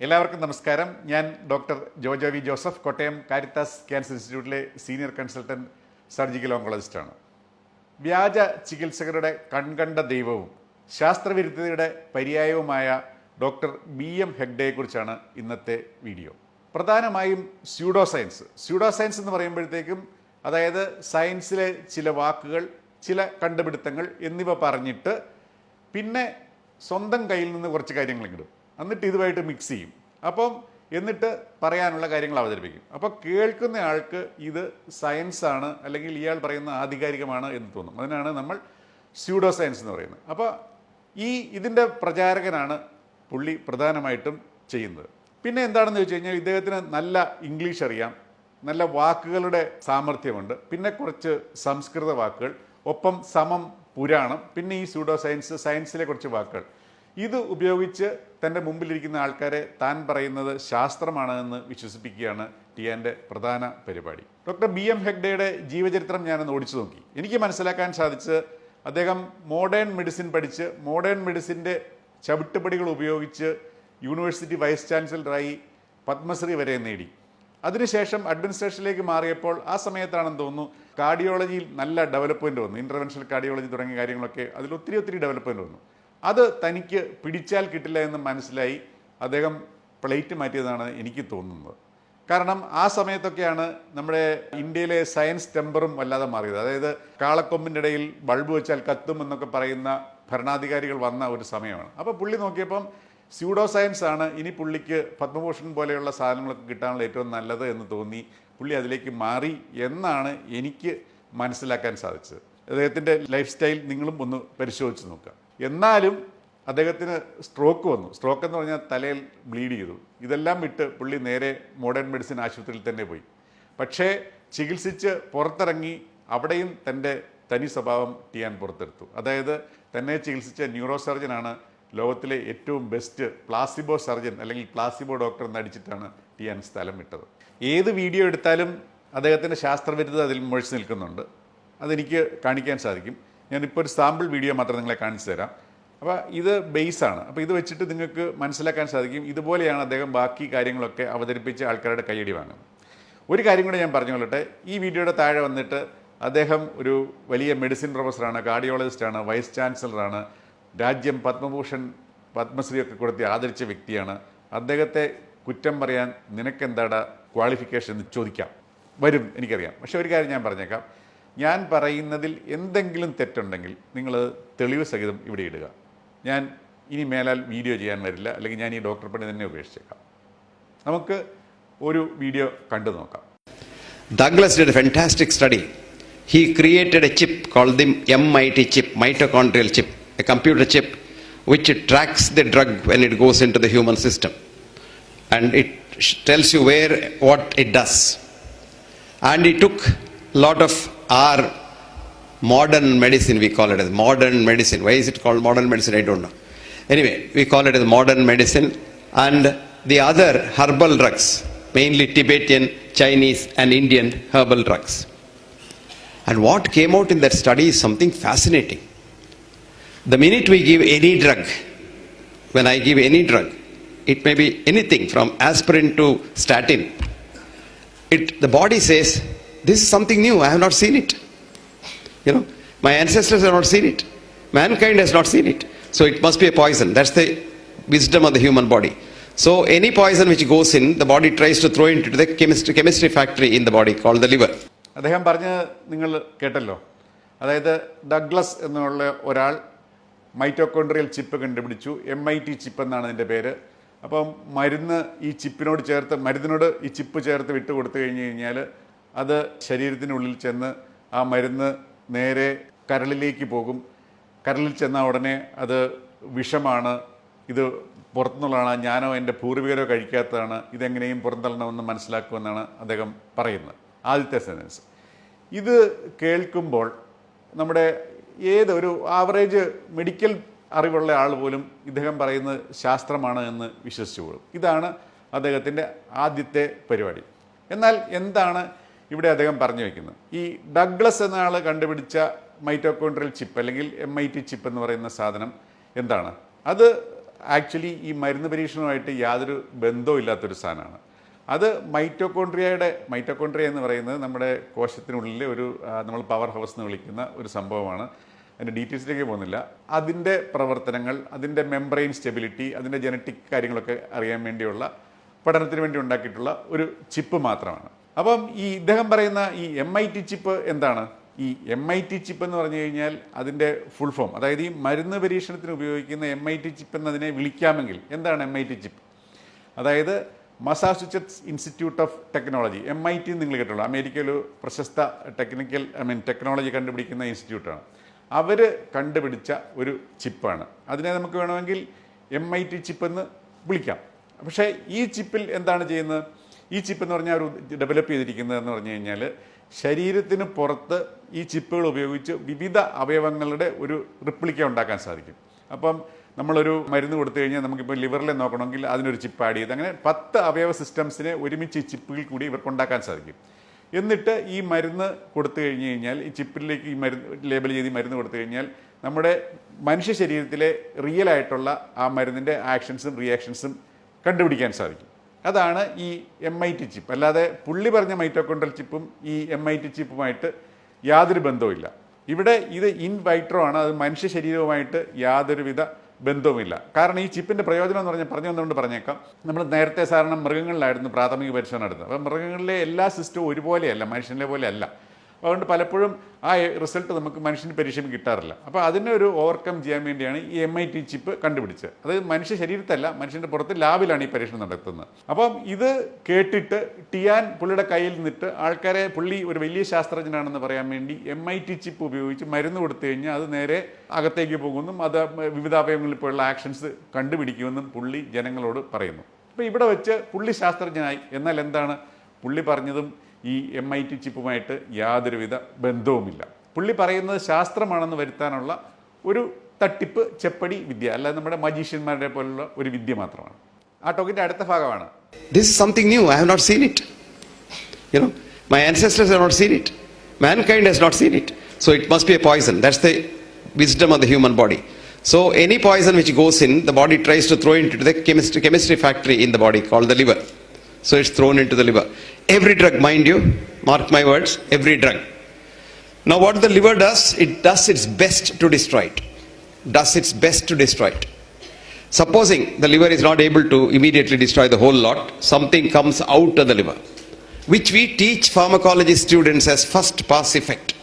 എല്ലാവർക്കും നമസ്കാരം. ഞാൻ doctor Jojo V Joseph Kottayam Caritas cancer ഇൻസ്റ്റിറ്റ്യൂട്ടിലെ സീനിയർ കൺസൾട്ടന്റ് സർജിക്കൽ ഓങ്കോളജിസ്റ്റാണ് വ്യാജ ചികിത്സകരുടെ കൺകണ്ട ദൈവവും ശാസ്ത്രവിരുദ്ധതയുടെ പര്യായവുമായ ഡോക്ടർ ബി എം ഹെഗ്ഡയെക്കുറിച്ചാണ് ഇന്നത്തെ വീഡിയോ. പ്രധാനമായും സ്യൂഡോ സയൻസ് സ്യൂഡോ സയൻസ് എന്ന് പറയുമ്പോഴത്തേക്കും അതായത് സയൻസിലെ ചില വാക്കുകൾ ചില കണ്ടുപിടുത്തങ്ങൾ എന്നിവ പറഞ്ഞിട്ട് പിന്നെ സ്വന്തം കയ്യിൽ നിന്ന് കുറച്ച് കാര്യങ്ങൾ ഇടും എന്നിട്ട് ഇതുമായിട്ട് മിക്സ് ചെയ്യും. അപ്പം എന്നിട്ട് പറയാനുള്ള കാര്യങ്ങൾ അവതരിപ്പിക്കും. അപ്പോൾ കേൾക്കുന്ന ആൾക്ക് ഇത് സയൻസ് ആണ് അല്ലെങ്കിൽ ഇയാൾ പറയുന്ന ആധികാരികമാണ് എന്ന് തോന്നും. അതിനാണ് നമ്മൾ സ്യൂഡോ സയൻസ് എന്ന് പറയുന്നത്. അപ്പോൾ ഈ ഇതിന്റെ പ്രചാരകനാണ് പുള്ളി പ്രധാനമായിട്ടും ചെയ്യുന്നത്. പിന്നെ എന്താണെന്ന് വെച്ച് കഴിഞ്ഞാൽ ഇദ്ദേഹത്തിന് നല്ല ഇംഗ്ലീഷ് അറിയാം നല്ല വാക്കുകളുടെ സാമർഥ്യമുണ്ട് പിന്നെ കുറച്ച് സംസ്കൃത വാക്കുകൾ ഒപ്പം സമം പുരാണം പിന്നെ ഈ സ്യൂഡോ സയൻസ് സയൻസിലെ കുറച്ച് വാക്കുകൾ. ഇത് ഉപയോഗിച്ച് തന്റെ മുമ്പിലിരിക്കുന്ന ആൾക്കാരെ താൻ പറയുന്നത് ശാസ്ത്രമാണ് എന്ന് വിശ്വസിപ്പിക്കുകയാണ് ടിയാന്റെ പ്രധാന പരിപാടി. ഡോക്ടർ ബി എം ഹെഗ്ഡയുടെ ജീവചരിത്രം ഞാനൊന്ന് ഓടിച്ചു നോക്കി. എനിക്ക് മനസ്സിലാക്കാൻ സാധിച്ചത് അദ്ദേഹം മോഡേൺ മെഡിസിൻ പഠിച്ച് മോഡേൺ മെഡിസിന്റെ ചവിട്ടുപടികൾ ഉപയോഗിച്ച് യൂണിവേഴ്സിറ്റി വൈസ് ചാൻസലറായി പത്മശ്രീ വരെ നേടി. അതിനുശേഷം അഡ്മിനിസ്ട്രേഷനിലേക്ക് മാറിയപ്പോൾ ആ സമയത്താണെന്ന് തോന്നുന്നു കാർഡിയോളജിയിൽ നല്ല ഡെവലപ്മെന്റ് വന്നു. ഇന്റർവെൻഷണൽ കാർഡിയോളജി തുടങ്ങിയ കാര്യങ്ങളൊക്കെ അതിൽ ഒത്തിരി ഒത്തിരി ഡെവലപ്മെന്റ് വന്നു. അത് തനിക്ക് പിടിച്ചാൽ കിട്ടില്ല എന്ന് മനസ്സിലായി അദ്ദേഹം പ്ലേറ്റ് മാറ്റിയതാണ് എനിക്ക് തോന്നുന്നത്. കാരണം ആ സമയത്തൊക്കെയാണ് നമ്മുടെ ഇന്ത്യയിലെ സയൻസ് ടെമ്പറും വല്ലാതെ മാറിയത്. അതായത് കാളക്കൊമ്പിന്റെ ഇടയിൽ ബൾബ് വെച്ചാൽ കത്തും എന്നൊക്കെ പറയുന്ന ഭരണാധികാരികൾ വന്ന ഒരു സമയമാണ്. അപ്പോൾ പുള്ളി നോക്കിയപ്പം സ്യൂഡോ സയൻസ് ആണ് ഇനി പുള്ളിക്ക് പത്മഭൂഷൺ പോലെയുള്ള സാധനങ്ങളൊക്കെ കിട്ടാനുള്ള ഏറ്റവും നല്ലത് എന്ന് തോന്നി. പുള്ളി അതിലേക്ക് മാറി എന്നാണ് എനിക്ക് മനസ്സിലാക്കാൻ സാധിച്ചത്. അദ്ദേഹത്തിന്റെ ലൈഫ് സ്റ്റൈൽ നിങ്ങളും ഒന്ന് പരിശോധിച്ച് നോക്കുക എന്നാലും അദ്ദേഹത്തിന് സ്ട്രോക്ക് വന്നു. സ്ട്രോക്ക് എന്ന് പറഞ്ഞാൽ തലയിൽ ബ്ലീഡ് ചെയ്തു. ഇതെല്ലാം വിട്ട് പുള്ളി നേരെ മോഡേൺ മെഡിസിൻ ആശുപത്രിയിൽ തന്നെ പോയി. പക്ഷേ ചികിത്സിച്ച് പുറത്തിറങ്ങി അവിടെയും തന്റെ തനി സ്വഭാവം ടിയാൻ പുറത്തെടുത്തു. അതായത് തന്നെ ചികിത്സിച്ച ന്യൂറോ സർജനാണ് ലോകത്തിലെ ഏറ്റവും ബെസ്റ്റ് പ്ലാസിബോ സർജൻ അല്ലെങ്കിൽ പ്ലാസിബോ ഡോക്ടർ എന്നടിച്ചിട്ടാണ് ടിയാൻ സ്ഥലം വിട്ടത്. ഏത് വീഡിയോ എടുത്താലും അദ്ദേഹത്തിന്റെ ശാസ്ത്രവിരുദ്ധത അതിൽ മുഴിച്ച് നിൽക്കുന്നുണ്ട്. അതെനിക്ക് കാണിക്കാൻ സാധിക്കും. ഞാനിപ്പോൾ ഒരു സാമ്പിൾ വീഡിയോ മാത്രം നിങ്ങളെ കാണിച്ചു തരാം. അപ്പോൾ ഇത് ബേസാണ് അപ്പോൾ ഇത് വെച്ചിട്ട് നിങ്ങൾക്ക് മനസ്സിലാക്കാൻ സാധിക്കും ഇതുപോലെയാണ് അദ്ദേഹം ബാക്കി കാര്യങ്ങളൊക്കെ അവതരിപ്പിച്ച് ആൾക്കാരുടെ കൈയടി വാങ്ങുന്നത്. ഒരു കാര്യം കൂടെ ഞാൻ പറഞ്ഞു കൊള്ളട്ടെ ഈ വീഡിയോയുടെ താഴെ വന്നിട്ട് അദ്ദേഹം ഒരു വലിയ മെഡിസിൻ പ്രൊഫസറാണ് കാർഡിയോളജിസ്റ്റാണ് വൈസ് ചാൻസലറാണ് രാജ്യം പത്മഭൂഷൺ പത്മശ്രീ ഒക്കെ കൊടുത്തി ആദരിച്ച വ്യക്തിയാണ്. അദ്ദേഹത്തെ കുറ്റം പറയാൻ നിനക്കെന്താടാ ക്വാളിഫിക്കേഷൻ ചോദിക്കാം. വരും എനിക്കറിയാം. പക്ഷേ ഒരു കാര്യം ഞാൻ പറഞ്ഞേക്കാം. ഞാൻ പറയുന്നതിൽ എന്തെങ്കിലും തെറ്റുണ്ടെങ്കിൽ നിങ്ങൾ തെളിവ് സഹിതം ഇവിടെ ഇടുക. ഞാൻ ഇനി മേലാൽ വീഡിയോ ചെയ്യാൻ വരില്ല അല്ലെങ്കിൽ ഞാൻ ഈ ഡോക്ടർ പണി തന്നെ ഉപേക്ഷിച്ചേക്കാം. നമുക്ക് ഒരു വീഡിയോ കണ്ടു നോക്കാം. Douglas did fantastic study he created a chip call the M I T chip mitochondrial chip a computer chip which tracks the drug when it goes in to the human system and it tells you where what it does and he took lot of our modern medicine, we call it as modern medicine. Why is it called modern medicine? I don't know. Anyway, we call it as modern medicine. And the other herbal drugs, mainly Tibetan, Chinese, and Indian herbal drugs. And what came out in that study is something fascinating. The minute we give any drug, when I give any drug, it may be anything from aspirin to statin, it, the body says, This is something new, I have not seen it. You know, my ancestors have not seen it. Mankind has not seen it. So it must be a poison. That's the wisdom of the human body. So any poison which goes in, the body tries to throw into the chemistry, chemistry factory in the body called the liver. അദ്ദേഹം പറഞ്ഞത് നിങ്ങൾ കേട്ടല്ലോ അതായത് Douglas എന്നുള്ള ഒരാൾ mitochondrial chip കണ്ടുപിടിച്ചു M I T chip എന്നാണ് അതിന്റെ പേര് അപ്പം മരുന്ന് ഈ ചിപ്പിനോട് ചേർത്ത് മരുന്നിനോട് ഈ ചിപ്പ് ചേർത്ത് വിട്ട് കൊടുത്തു കഴിഞ്ഞ് കഴിഞ്ഞാൽ അത് ശരീരത്തിനുള്ളിൽ ചെന്ന് ആ മരുന്ന് നേരെ കരളിലേക്ക് പോകും. കരളിൽ ചെന്ന ഉടനെ അത് വിഷമാണ്. ഇത് പുറത്തുനിന്നുള്ളതാണ് ഞാനോ എന്റെ പൂർവികരോ കഴിക്കാത്തതാണ്. ഇതെങ്ങനെയും പുറന്തള്ളണമെന്ന് മനസ്സിലാക്കുമെന്നാണ് അദ്ദേഹം പറയുന്നത്. ആദ്യത്തെ സെന്റൻസ് ഇത് കേൾക്കുമ്പോൾ നമ്മുടെ ഏതൊരു ആവറേജ് മെഡിക്കൽ അറിവുള്ള ആൾ പോലും ഇദ്ദേഹം പറയുന്നത് ശാസ്ത്രമാണ് എന്ന് വിശ്വസിച്ചു പോകും. ഇതാണ് അദ്ദേഹത്തിന്റെ ആദ്യത്തെ പരിപാടി. എന്നാൽ എന്താണ് ഇവിടെ അദ്ദേഹം പറഞ്ഞു വയ്ക്കുന്നത് ഈ ഡഗ്ലസ് എന്ന കണ്ടുപിടിച്ച മൈറ്റോകോൺട്രിയൽ ചിപ്പ് അല്ലെങ്കിൽ എം ഐ ടി ചിപ്പ് എന്ന് പറയുന്ന സാധനം എന്താണ്? അത് ആക്ച്വലി ഈ മരുന്ന് പരീക്ഷണവുമായിട്ട് യാതൊരു ബന്ധവും ഇല്ലാത്തൊരു സാധനമാണ്. അത് മൈറ്റോകോൺട്രിയയുടെ മൈറ്റോകോൺട്രിയ എന്ന് പറയുന്നത് നമ്മുടെ കോശത്തിനുള്ളിൽ ഒരു നമ്മൾ പവർ ഹൗസ് എന്ന് വിളിക്കുന്ന ഒരു സംഭവമാണ്. അതിന്റെ ഡീറ്റെയിൽസിലേക്ക് പോകുന്നില്ല. അതിന്റെ പ്രവർത്തനങ്ങൾ അതിന്റെ മെംബ്രെയിൻ സ്റ്റെബിലിറ്റി അതിന്റെ ജനറ്റിക് കാര്യങ്ങളൊക്കെ അറിയാൻ വേണ്ടിയുള്ള പഠനത്തിന് വേണ്ടി ഉണ്ടാക്കിയിട്ടുള്ള ഒരു ചിപ്പ് മാത്രമാണ്. അപ്പം ഈ ഇദ്ദേഹം പറയുന്ന ഈ എം ഐ ടി ചിപ്പ് എന്താണ്? ഈ എം ഐ ടി ചിപ്പ് എന്ന് പറഞ്ഞു കഴിഞ്ഞാൽ അതിന്റെ ഫുൾ ഫോം അതായത് ഈ മരുന്ന് പരീക്ഷണത്തിന് ഉപയോഗിക്കുന്ന എം ഐ ടി ചിപ്പ് എന്നതിനെ വിളിക്കാമെങ്കിൽ എന്താണ് എം ഐ ടി ചിപ്പ്? അതായത് Massachusetts institute of technology M I T നിങ്ങൾ കേട്ടുള്ളൂ അമേരിക്കയിൽ പ്രശസ്ത ടെക്നിക്കൽ ഐ മീൻ ടെക്നോളജി കണ്ടുപിടിക്കുന്ന ഇൻസ്റ്റിറ്റ്യൂട്ടാണ് അവർ കണ്ടുപിടിച്ച ഒരു ചിപ്പാണ്. അതിനെ നമുക്ക് വേണമെങ്കിൽ എം ഐ ടി ചിപ്പ് എന്ന് വിളിക്കാം. പക്ഷേ ഈ ചിപ്പിൽ എന്താണ് ചെയ്യുന്നത്? ഈ ചിപ്പ് എന്ന് പറഞ്ഞാൽ ഒരു ഡെവലപ്പ് ചെയ്തിരിക്കുന്നത് എന്ന് പറഞ്ഞു കഴിഞ്ഞാൽ ശരീരത്തിന് പുറത്ത് ഈ ചിപ്പുകൾ ഉപയോഗിച്ച് വിവിധ അവയവങ്ങളുടെ ഒരു റിപ്ലിക്ക ഉണ്ടാക്കാൻ സാധിക്കും. അപ്പം നമ്മളൊരു മരുന്ന് കൊടുത്തു കഴിഞ്ഞാൽ നമുക്കിപ്പോൾ ലിവറിലെ നോക്കണമെങ്കിൽ അതിനൊരു ചിപ്പ് ആഡ് ചെയ്ത് അങ്ങനെ പത്ത് അവയവ സിസ്റ്റംസിനെ ഒരുമിച്ച് ഈ ചിപ്പുകളിൽ കൂടി ഇവർക്ക് ഉണ്ടാക്കാൻ സാധിക്കും. എന്നിട്ട് ഈ മരുന്ന് കൊടുത്തു കഴിഞ്ഞ് കഴിഞ്ഞാൽ ഈ ചിപ്പിലേക്ക് ഈ മരുന്ന് ലേബൽ ചെയ്ത് ഈ മരുന്ന് കൊടുത്തു കഴിഞ്ഞാൽ നമ്മുടെ മനുഷ്യ ശരീരത്തിലെ റിയൽ ആയിട്ടുള്ള ആ മരുന്നിന്റെ ആക്ഷൻസും റിയാക്ഷൻസും കണ്ടുപിടിക്കാൻ സാധിക്കും. അതാണ് ഈ എം ഐ ടി ചിപ്പ് അല്ലാതെ പുള്ളി പറഞ്ഞ മൈറ്റോക്കോണ്ടൽ ചിപ്പും ഈ എം ഐ ടി ചിപ്പുമായിട്ട് യാതൊരു ബന്ധവുമില്ല. ഇവിടെ ഇത് ഇൻ വൈട്രോ ആണ്. അത് മനുഷ്യ ശരീരവുമായിട്ട് യാതൊരുവിധ ബന്ധവുമില്ല. കാരണം ഈ ചിപ്പിന്റെ പ്രയോജനം എന്ന് പറഞ്ഞാൽ പറഞ്ഞു വന്നുകൊണ്ട് പറഞ്ഞേക്കാം. നമ്മൾ നേരത്തെ സാധാരണ മൃഗങ്ങളിലായിരുന്നു പ്രാഥമിക പരിശോധന നടത്തുന്നത്. അപ്പോൾ മൃഗങ്ങളിലെ എല്ലാ സിസ്റ്റവും ഒരുപോലെയല്ല മനുഷ്യനെ പോലെ അല്ല. അതുകൊണ്ട് പലപ്പോഴും ആ റിസൾട്ട് നമുക്ക് മനുഷ്യന് പരീക്ഷയിൽ കിട്ടാറില്ല. അപ്പോൾ അതിനെ ഒരു ഓവർകം ചെയ്യാൻ വേണ്ടിയാണ് ഈ എം ഐ ടി ചിപ്പ് കണ്ടുപിടിച്ചത്. അത് മനുഷ്യ ശരീരത്തല്ല മനുഷ്യന്റെ പുറത്ത് ലാബിലാണ് ഈ പരീക്ഷണം നടത്തുന്നത്. അപ്പം ഇത് കേട്ടിട്ട് ടിയാൻ പുള്ളിയുടെ കയ്യിൽ നിന്നിട്ട് ആൾക്കാരെ പുള്ളി ഒരു വലിയ ശാസ്ത്രജ്ഞനാണെന്ന് പറയാൻ വേണ്ടി എം ഐ ടി ചിപ്പ് ഉപയോഗിച്ച് മരുന്ന് കൊടുത്തു കഴിഞ്ഞാൽ അത് നേരെ അകത്തേക്ക് പോകുമെന്നും അത് വിവിധ അവയവങ്ങളിൽ പോലുള്ള ആക്ഷൻസ് കണ്ടുപിടിക്കുമെന്നും പുള്ളി ജനങ്ങളോട് പറയുന്നു. അപ്പോൾ ഇവിടെ വെച്ച് പുള്ളി ശാസ്ത്രജ്ഞനായി. എന്നാൽ എന്താണ്? പുള്ളി പറഞ്ഞതും ഈ എം ഐ ടി ചിപ്പുമായിട്ട് യാതൊരുവിധ ബന്ധവുമില്ല പുള്ളി പറയുന്നത് ശാസ്ത്രമാണെന്ന് വരുത്താനുള്ള ഒരു തട്ടിപ്പ് ചെപ്പടി വിദ്യ അല്ലാതെ നമ്മുടെ മജീഷ്യന്മാരുടെ പോലുള്ള ഒരു വിദ്യ മാത്രമാണ് ആ ടോക്കിന്റെ അടുത്ത ഭാഗമാണ് This is something new. I have not seen it. You know, my ancestors have not seen it. Mankind has not seen it. So it must be a poison. That's the wisdom of the human body. So any poison which goes in, the body tries to throw it into the chemistry, chemistry factory in the body called the liver. So it's thrown into the liver. Every drug, mind you, mark my words, every drug. Now what the liver does, it does its best to destroy it. Does its best to destroy it. Supposing the liver is not able to immediately destroy the whole lot, something comes out of the liver, which we teach pharmacology students as first pass effect.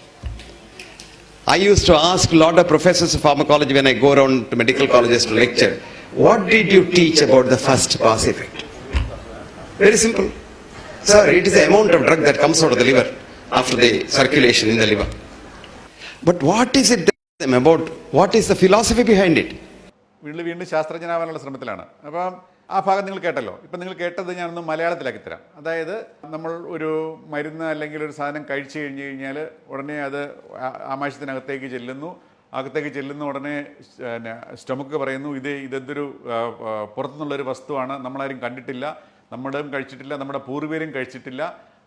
I used to ask a lot of professors of pharmacology when I go around to medical colleges to lecture, what did you teach about the first pass effect? Very simple. Sir, it is the amount of drug that comes out of the liver after the circulation in the liver. But what is it about? What is the philosophy behind it? വീണ്ടും വീണ്ടും ശാസ്ത്രജ്ഞനാവാനുള്ള ശ്രമത്തിലാണ് അപ്പം ആ ഭാഗം നിങ്ങൾ കേട്ടല്ലോ ഇപ്പം നിങ്ങൾ കേട്ടത് ഞാനൊന്ന് മലയാളത്തിലാക്കി തരാം അതായത് നമ്മൾ ഒരു മരുന്ന് അല്ലെങ്കിൽ ഒരു സാധനം കഴിച്ചു കഴിഞ്ഞ് കഴിഞ്ഞാൽ ഉടനെ അത് ആമാശയത്തിനകത്തേക്ക് ചെല്ലുന്നു അകത്തേക്ക് ചെല്ലുന്ന ഉടനെ സ്റ്റൊമക്ക് പറയുന്നു ഇത് ഇതെന്തൊരു പുറത്തുനിന്നുള്ളൊരു വസ്തുവാണ് നമ്മളാരും കണ്ടിട്ടില്ല നമ്മുടെയും കഴിച്ചിട്ടില്ല നമ്മുടെ പൂർവീരും കഴിച്ചിട്ടില്ല.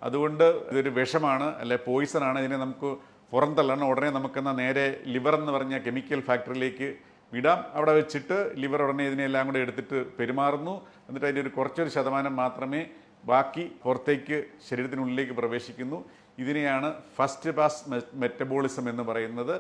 അതുകൊണ്ട് ഇതൊരു വിഷമാണ് അല്ലെ പോയിസൺ ആണ് ഇതിനെ നമുക്ക് പുറന്തള്ളണം. ഉടനെ നമുക്കെന്നാൽ നേരെ ലിവർ എന്ന് പറഞ്ഞ കെമിക്കൽ ഫാക്ടറിയിലേക്ക് വിടാം. അവിടെ വെച്ചിട്ട് ലിവർ ഉടനെ ഇതിനെല്ലാം കൂടെ എടുത്തിട്ട് പെരുമാറുന്നു. എന്നിട്ട് അതിന്റെ ഒരു കുറച്ചൊരു ശതമാനം മാത്രമേ ബാക്കി പുറത്തേക്ക് ശരീരത്തിനുള്ളിലേക്ക് പ്രവേശിക്കുന്നു. ഇതിനെയാണ് ഫസ്റ്റ് പാസ് മെറ്റബോളിസം എന്ന് പറയുന്നത്.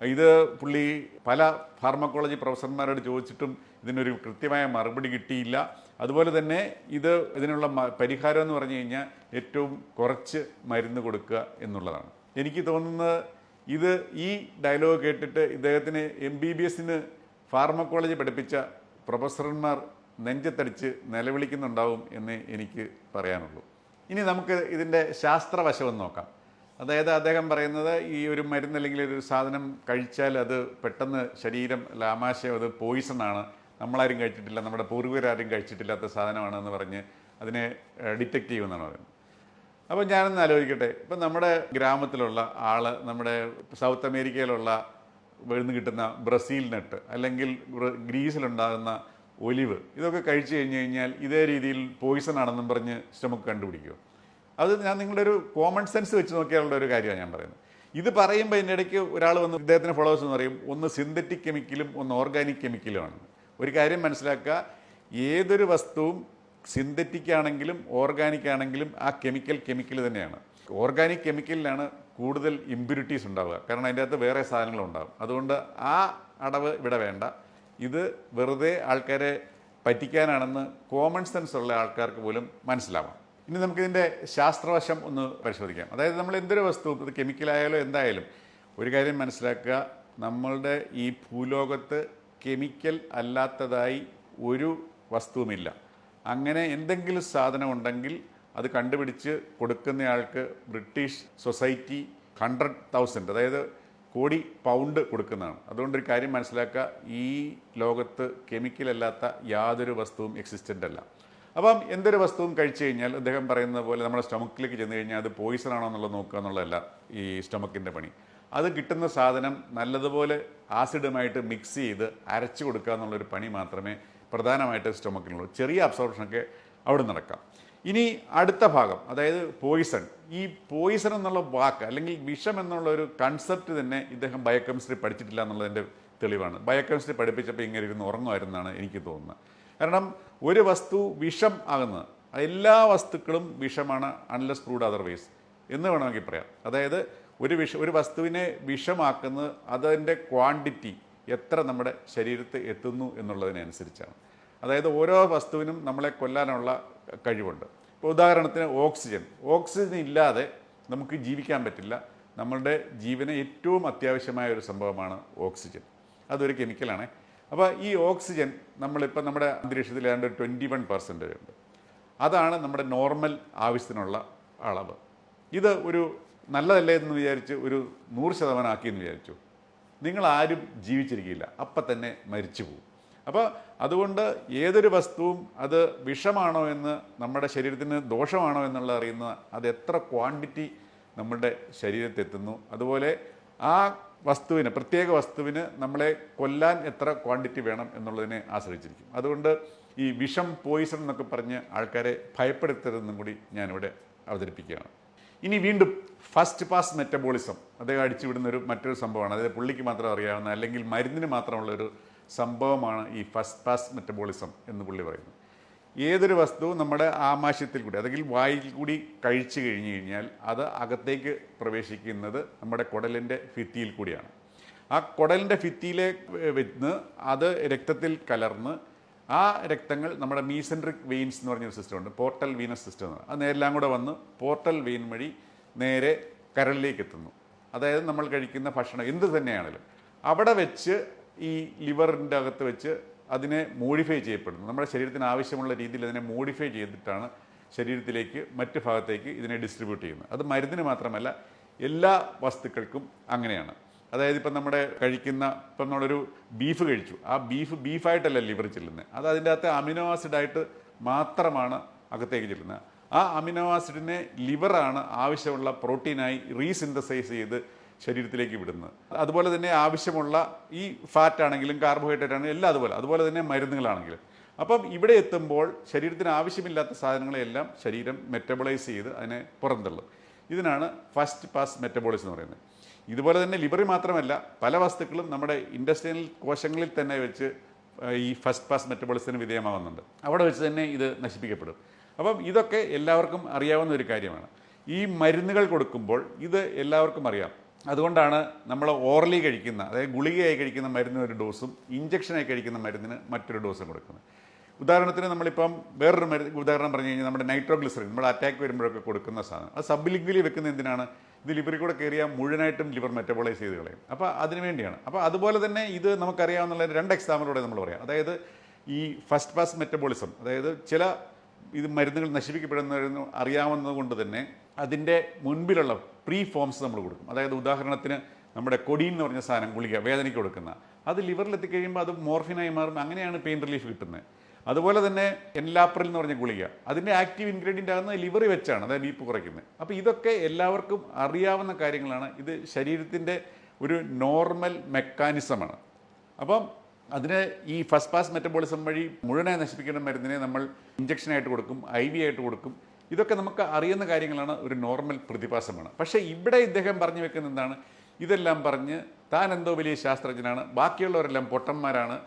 ഇത് പുള്ളി പല ഫാർമക്കോളജി പ്രൊഫസർമാരോട് ചോദിച്ചിട്ടും ഇതിനൊരു കൃത്യമായ മറുപടി കിട്ടിയില്ല. അതുപോലെ തന്നെ ഇത് ഇതിനുള്ള പരിഹാരം എന്ന് പറഞ്ഞു കഴിഞ്ഞാൽ ഏറ്റവും കുറച്ച് മരുന്ന് കൊടുക്കുക എന്നുള്ളതാണ്. എനിക്ക് തോന്നുന്നത് ഇത് ഈ ഡയലോഗ് കേട്ടിട്ട് ഇദ്ദേഹത്തിന് എം ബി ബി എസിന് ഫാർമക്കോളജി പഠിപ്പിച്ച പ്രൊഫസർമാർ നെഞ്ചത്തടിച്ച് നിലവിളിക്കുന്നുണ്ടാവും എന്ന് എനിക്ക് പറയാനുള്ളൂ. ഇനി നമുക്ക് ഇതിന്റെ ശാസ്ത്രവശം നോക്കാം. അതായത് അദ്ദേഹം പറയുന്നത് ഈ ഒരു മരുന്ന് അല്ലെങ്കിൽ ഒരു സാധനം കഴിച്ചാൽ അത് പെട്ടെന്ന് ശരീരം ലാമാശയം അത് പോയിസൺ ആണ് നമ്മളാരും കഴിച്ചിട്ടില്ല നമ്മുടെ പൂർവികരാരും കഴിച്ചിട്ടില്ലാത്ത സാധനമാണെന്ന് പറഞ്ഞ് അതിനെ ഡിറ്റക്റ്റ് ചെയ്യുമെന്നാണ് പറയുന്നത്. അപ്പോൾ ഞാനൊന്ന് ആലോചിക്കട്ടെ ഇപ്പം നമ്മുടെ ഗ്രാമത്തിലുള്ള ആൾ നമ്മുടെ സൗത്ത് അമേരിക്കയിലുള്ള വീണ് കിട്ടുന്ന ബ്രസീൽ നട്ട് അല്ലെങ്കിൽ ഗ്ര- ഗ്രീസിലുണ്ടാകുന്ന ഒലിവ് ഇതൊക്കെ കഴിച്ചു കഴിഞ്ഞ് കഴിഞ്ഞാൽ ഇതേ രീതിയിൽ പോയിസൺ ആണെന്നും പറഞ്ഞ് സ്റ്റമക്ക് കണ്ടുപിടിക്കുമോ അത് ഞാൻ നിങ്ങളുടെ ഒരു കോമൺ സെൻസ് വെച്ച് നോക്കിയാലുള്ള ഒരു കാര്യമാണ് ഞാൻ പറയുന്നത്. ഇത് പറയുമ്പോൾ ഇതിന്റെ ഇടയ്ക്ക് ഒരാൾ വന്ന് ഇദ്ദേഹത്തിന് ഫോളോവേഴ്സ് എന്ന് പറയും ഒന്ന് സിന്തറ്റിക് കെമിക്കലും ഒന്ന് ഓർഗാനിക് കെമിക്കലുമാണ് ഒരു കാര്യം മനസ്സിലാക്കുക. ഏതൊരു വസ്തുവും സിന്തറ്റിക് ആണെങ്കിലും ഓർഗാനിക് ആണെങ്കിലും ആ കെമിക്കൽ കെമിക്കൽ തന്നെയാണ്. ഓർഗാനിക് കെമിക്കലിലാണ് കൂടുതൽ ഇമ്പ്യൂരിറ്റീസ് ഉണ്ടാവുക. കാരണം അതിന്റെ അകത്ത് വേറെ സാധനങ്ങളുണ്ടാകും അതുകൊണ്ട് ആ അടവ് ഇവിടെ വേണ്ട. ഇത് വെറുതെ ആൾക്കാരെ പറ്റിക്കാനാണെന്ന് കോമൺ സെൻസ് ഉള്ള ആൾക്കാർക്ക് പോലും മനസ്സിലാവാം. ഇനി നമുക്കിതിന്റെ ശാസ്ത്രവശം ഒന്ന് പരിശോധിക്കാം. അതായത് നമ്മൾ എന്തൊരു വസ്തു ഇത് കെമിക്കലായാലും എന്തായാലും ഒരു കാര്യം മനസ്സിലാക്കുക. നമ്മളുടെ ഈ ഭൂലോകത്ത് കെമിക്കൽ അല്ലാത്തതായി ഒരു വസ്തുവുമില്ല. അങ്ങനെ എന്തെങ്കിലും സാധനം ഉണ്ടെങ്കിൽ അത് കണ്ടുപിടിച്ച് കൊടുക്കുന്നയാൾക്ക് ബ്രിട്ടീഷ് സൊസൈറ്റി ഹൺഡ്രഡ് തൗസൻഡ് അതായത് കോടി പൗണ്ട് കൊടുക്കുന്നതാണ്. അതുകൊണ്ട് ഒരു കാര്യം മനസ്സിലാക്കുക ഈ ലോകത്ത് കെമിക്കൽ അല്ലാത്ത യാതൊരു വസ്തുവും എക്സിസ്റ്റന്റ് അല്ല. അപ്പം എന്തൊരു വസ്തുവും കഴിച്ചു കഴിഞ്ഞാൽ അദ്ദേഹം പറയുന്ന പോലെ നമ്മുടെ സ്റ്റൊമക്കിലേക്ക് ചെന്ന് കഴിഞ്ഞാൽ അത് പോയിസൺ ആണോ എന്നുള്ളത് നോക്കുക എന്നുള്ളതല്ല ഈ സ്റ്റൊമക്കിന്റെ പണി. അത് കിട്ടുന്ന സാധനം നല്ലതുപോലെ ആസിഡുമായിട്ട് മിക്സ് ചെയ്ത് അരച്ചു കൊടുക്കുക എന്നുള്ളൊരു പണി മാത്രമേ പ്രധാനമായിട്ട് സ്റ്റൊമക്കിനുള്ളൂ. ചെറിയ അബ്സോർപ്ഷനൊക്കെ അവിടെ നടക്കാം. ഇനി അടുത്ത ഭാഗം അതായത് പോയിസൺ ഈ പോയിസൺ എന്നുള്ള വാക്ക് അല്ലെങ്കിൽ വിഷം എന്നുള്ള ഒരു കൺസെപ്റ്റ് തന്നെ ഇദ്ദേഹം ബയോകെമിസ്ട്രി പഠിച്ചിട്ടില്ല എന്നുള്ളതിന്റെ തെളിവാണ്. ബയോകെമിസ്ട്രി പഠിപ്പിച്ചപ്പോൾ ഇങ്ങനെ ഇരുന്ന് ഉറങ്ങുമായിരുന്നാണ് എനിക്ക് തോന്നുന്നത്. കാരണം ഒരു വസ്തു വിഷം ആകുന്നത് എല്ലാ വസ്തുക്കളും വിഷമാണ് അൺലെസ് പ്രൂഡ് അതർവൈസ് എന്ന് വേണമെങ്കിൽ പറയാം. അതായത് ഒരു വിഷ ഒരു വസ്തുവിനെ വിഷമാക്കുന്നത് അതിന്റെ ക്വാണ്ടിറ്റി എത്ര നമ്മുടെ ശരീരത്തിൽ എത്തുന്നു എന്നുള്ളതിനനുസരിച്ചാണ്. അതായത് ഓരോ വസ്തുവിനും നമ്മളെ കൊല്ലാനുള്ള കഴിവുണ്ട്. ഇപ്പോൾ ഉദാഹരണത്തിന് ഓക്സിജൻ. ഓക്സിജൻ ഇല്ലാതെ നമുക്ക് ജീവിക്കാൻ പറ്റില്ല. നമ്മളുടെ ജീവന് ഏറ്റവും അത്യാവശ്യമായ ഒരു സംഭവമാണ് ഓക്സിജൻ. അതൊരു കെമിക്കലാണ്. അപ്പോൾ ഈ ഓക്സിജൻ നമ്മളിപ്പോൾ നമ്മുടെ അന്തരീക്ഷത്തിൽ ഏതാണ്ട് ട്വന്റി വൺ പെർസെന്റേജ് ഉണ്ട് അതാണ് നമ്മുടെ നോർമൽ ആവശ്യത്തിനുള്ള അളവ്. ഇത് ഒരു നല്ലതല്ലേ എന്ന് വിചാരിച്ച് ഒരു നൂറ് ശതമാനം ആക്കിയെന്ന് വിചാരിച്ചു. നിങ്ങൾ ആരും ജീവിച്ചിരിക്കില്ല. അപ്പം തന്നെ മരിച്ചു പോകും അപ്പോൾ അതുകൊണ്ട് ഏതൊരു വസ്തുവും അത് വിഷമാണോ എന്ന് നമ്മുടെ ശരീരത്തിന് ദോഷമാണോ എന്നുള്ളത് അറിയുന്ന അത് എത്ര ക്വാണ്ടിറ്റി നമ്മുടെ ശരീരത്തെത്തുന്നു. അതുപോലെ ആ വസ്തുവിന് പ്രത്യേക വസ്തുവിന് നമ്മളെ കൊല്ലാൻ എത്ര ക്വാണ്ടിറ്റി വേണം എന്നുള്ളതിനെ ആശ്രയിച്ചിരിക്കും. അതുകൊണ്ട് ഈ വിഷം പോയിസൺ എന്നൊക്കെ പറഞ്ഞ് ആൾക്കാരെ ഭയപ്പെടുത്തരുതെന്നും കൂടി ഞാനിവിടെ അവതരിപ്പിക്കുകയാണ്. ഇനി വീണ്ടും ഫസ്റ്റ് പാസ് മെറ്റബോളിസം. അദ്ദേഹം അടിച്ചുവിടുന്ന ഒരു മറ്റൊരു സംഭവമാണ്. അതായത് പുള്ളിക്ക് മാത്രം അറിയാവുന്ന അല്ലെങ്കിൽ മരുന്നിന് മാത്രമുള്ള ഒരു സംഭവമാണ് ഈ ഫസ്റ്റ് പാസ് മെറ്റബോളിസം എന്ന് പുള്ളി പറയുന്നത്. ഏതൊരു വസ്തു നമ്മുടെ ആമാശയത്തിൽ കൂടി അല്ലെങ്കിൽ വായിൽ കൂടി കഴിച്ചു കഴിഞ്ഞു കഴിഞ്ഞാൽ അത് അകത്തേക്ക് പ്രവേശിക്കുന്നത് നമ്മുടെ കുടലിന്റെ ഭിത്തിയിൽ കൂടിയാണ്. ആ കുടലിന്റെ ഭിത്തിയിലെ വെന്ന് അത് രക്തത്തിൽ കലർന്ന് ആ രക്തങ്ങൾ നമ്മുടെ മീസെൻട്രിക് വെയിൻസ് എന്ന് പറഞ്ഞൊരു സിസ്റ്റം ഉണ്ട്. പോർട്ടൽ വീനസ് സിസ്റ്റം എന്ന് അത് നേരെല്ലാം കൂടെ വന്ന് പോർട്ടൽ വെയിൻ വഴി നേരെ കരളിലേക്ക് എത്തുന്നു. അതായത് നമ്മൾ കഴിക്കുന്ന ഭക്ഷണം എന്ത് തന്നെയാണെങ്കിലും അവിടെ വെച്ച് ഈ ലിവറിന്റെ അകത്ത് വെച്ച് അതിനെ മോഡിഫൈ ചെയ്യപ്പെടുന്നു. നമ്മുടെ ശരീരത്തിന് ആവശ്യമുള്ള രീതിയിൽ അതിനെ മോഡിഫൈ ചെയ്തിട്ടാണ് ശരീരത്തിലേക്ക് മറ്റ് ഭാഗത്തേക്ക് ഇതിനെ ഡിസ്ട്രിബ്യൂട്ട് ചെയ്യുന്നത്. അത് മരുന്നിന് മാത്രമല്ല എല്ലാ വസ്തുക്കൾക്കും അങ്ങനെയാണ്. അതായത് ഇപ്പം നമ്മുടെ കഴിക്കുന്ന ഇപ്പം നമ്മളൊരു ബീഫ് കഴിച്ചു. ആ ബീഫ് ബീഫായിട്ടല്ല ലിവർ ചെല്ലുന്നത്. അത് അതിന്റെ അകത്തെ അമിനോ ആസിഡായിട്ട് മാത്രമാണ് അകത്തേക്ക് ചെല്ലുന്നത്. ആ അമിനോ ആസിഡിനെ ലിവറാണ് ആവശ്യമുള്ള പ്രോട്ടീനായി റീസിന്തസൈസ് ചെയ്ത് ശരീരത്തിലേക്ക് വിടുന്നത്. അതുപോലെ തന്നെ ആവശ്യമുള്ള ഈ ഫാറ്റ് ആണെങ്കിലും കാർബോഹൈഡ്രേറ്റ് ആണെങ്കിലും എല്ലാം അതുപോലെ അതുപോലെ തന്നെ മരുന്നുകളാണെങ്കിലും. അപ്പം ഇവിടെ എത്തുമ്പോൾ ശരീരത്തിന് ആവശ്യമില്ലാത്ത സാധനങ്ങളെല്ലാം ശരീരം മെറ്റബിളൈസ് ചെയ്ത് അതിനെ പുറന്തള്ളും. ഇതിനാണ് ഫസ്റ്റ് പാസ് മെറ്റബോളിസം എന്ന് പറയുന്നത്. ഇതുപോലെ തന്നെ ലിവറി മാത്രമല്ല പല വസ്തുക്കളും നമ്മുടെ ഇൻഡസ്ട്രിയൽ കോശങ്ങളിൽ തന്നെ വെച്ച് ഈ ഫസ്റ്റ് പാസ് മെറ്റബോളിസത്തിന് വിധേയമാവുന്നുണ്ട്. അവിടെ വെച്ച് തന്നെ ഇത് നശിപ്പിക്കപ്പെടും. അപ്പം ഇതൊക്കെ എല്ലാവർക്കും അറിയാവുന്ന ഒരു കാര്യമാണ്. ഈ മരുന്നുകൾ കൊടുക്കുമ്പോൾ ഇത് എല്ലാവർക്കും അറിയാം. അതുകൊണ്ടാണ് നമ്മൾ ഓറലി കഴിക്കുന്ന അതായത് ഗുളികയായി കഴിക്കുന്ന മരുന്നിന് ഒരു ഡോസും ഇഞ്ചക്ഷനായി കഴിക്കുന്ന മരുന്നിന് മറ്റൊരു ഡോസും കൊടുക്കുന്നത്. ഉദാഹരണത്തിന് നമ്മളിപ്പം വേറൊരു ഉദാഹരണം പറഞ്ഞു കഴിഞ്ഞാൽ നമ്മുടെ നൈട്രോഗ്ലിസറിൻ നമ്മുടെ അറ്റാക്ക് വരുമ്പോഴൊക്കെ കൊടുക്കുന്ന സാധനം. അത് സബ് ലിഗ്വലി വെക്കുന്ന എന്തിനാണ്? ഇത് ലിവറിൽ കൂടെ കയറിയാൽ മുഴുവനായിട്ടും ലിവർ മെറ്റബോളൈസ് ചെയ്ത് കളയും. അപ്പോൾ അതിന് വേണ്ടിയാണ്. അപ്പോൾ അതുപോലെ തന്നെ ഇത് നമുക്കറിയാവുന്ന രണ്ട് എക്സാമ്പിളോടെ നമ്മൾ പറയാം. അതായത് ഈ ഫസ്റ്റ് പാസ് മെറ്റബോളിസം അതായത് ചില ഇത് മരുന്നുകൾ നശിപ്പിക്കപ്പെടുന്ന അറിയാവുന്നത് കൊണ്ട് തന്നെ അതിന്റെ മുൻപിലുള്ള പ്രീ ഫോംസ് നമ്മൾ കൊടുക്കും. അതായത് ഉദാഹരണത്തിന് നമ്മുടെ കൊടിയിൽ എന്ന് പറഞ്ഞ സാധനം ഗുളിക വേദനയ്ക്ക് കൊടുക്കുന്ന. അത് ലിവറിൽ എത്തിക്കഴിയുമ്പോൾ അത് മോർഫിനായി മാറും. അങ്ങനെയാണ് പെയിൻ റിലീഫ് കിട്ടുന്നത്. അതുപോലെ തന്നെ എൻലാപ്രിൽ എന്ന് പറഞ്ഞ ഗുളിക. അതിന്റെ ആക്റ്റീവ് ഇൻഗ്രീഡിയന്റ് ആകുന്നത് ലിവറി വെച്ചാണ് അതായത് വീപ്പ് കുറയ്ക്കുന്നത്. അപ്പോൾ ഇതൊക്കെ എല്ലാവർക്കും അറിയാവുന്ന കാര്യങ്ങളാണ്. ഇത് ശരീരത്തിന്റെ ഒരു നോർമൽ മെക്കാനിസമാണ്. അപ്പം അതിന് ഈ ഫസ്റ്റ് പാസ് മെറ്റബോളിസം വഴി മുഴുവനായി നശിപ്പിക്കുന്ന മരുന്നിനെ നമ്മൾ ഇഞ്ചക്ഷനായിട്ട് കൊടുക്കും ഐ വി ആയിട്ട് കൊടുക്കും. ഇതൊക്കെ നമുക്ക് അറിയുന്ന കാര്യങ്ങളാണ് ഒരു നോർമൽ പ്രതിഭാസമാണ്. പക്ഷേ ഇവിടെ ഇദ്ദേഹം പറഞ്ഞു വെക്കുന്ന എന്താണ്? ഇതെല്ലാം പറഞ്ഞ് താൻ എന്തോ വലിയ ശാസ്ത്രജ്ഞനാണ്. ബാക്കിയുള്ളവരെല്ലാം പൊട്ടന്മാരാണ്.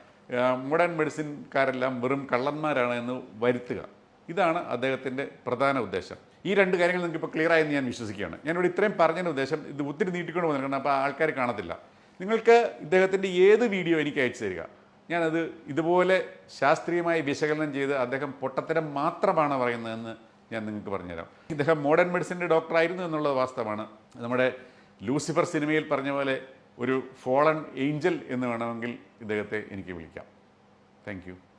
മോഡേൺ മെഡിസിൻകാരെല്ലാം വെറും കള്ളന്മാരാണ് എന്ന് വരുത്തുക. ഇതാണ് അദ്ദേഹത്തിന്റെ പ്രധാന ഉദ്ദേശം. ഈ രണ്ട് കാര്യങ്ങൾ നിങ്ങൾക്ക് ഇപ്പോൾ ക്ലിയർ ആയെന്ന് ഞാൻ വിശ്വസിക്കുകയാണ്. ഞാനിവിടെ ഇത്രയും പറഞ്ഞതിന് ഉദ്ദേശം ഇത് ഒത്തിരി നീട്ടിക്കൊണ്ട് വന്നിരിക്കണം അപ്പോൾ ആൾക്കാർ കാണത്തില്ല. നിങ്ങൾക്ക് ഇദ്ദേഹത്തിന്റെ ഏത് വീഡിയോ എനിക്ക് അയച്ചു തരിക. ഞാനത് ഇതുപോലെ ശാസ്ത്രീയമായി വിശകലനം ചെയ്ത് അദ്ദേഹം പൊട്ടത്തരം മാത്രമാണ് പറയുന്നതെന്ന് ഞാൻ നിങ്ങൾക്ക് പറഞ്ഞുതരാം. ഇദ്ദേഹം മോഡേൺ മെഡിസിന്റെ ഡോക്ടറായിരുന്നു എന്നുള്ളത് വാസ്തവമാണ്. നമ്മുടെ ലൂസിഫർ സിനിമയിൽ പറഞ്ഞ പോലെ ഒരു ഫോളൺ ഏഞ്ചൽ എന്ന് വേണമെങ്കിൽ ഇദ്ദേഹത്തെ എനിക്ക് വിളിക്കാം. താങ്ക്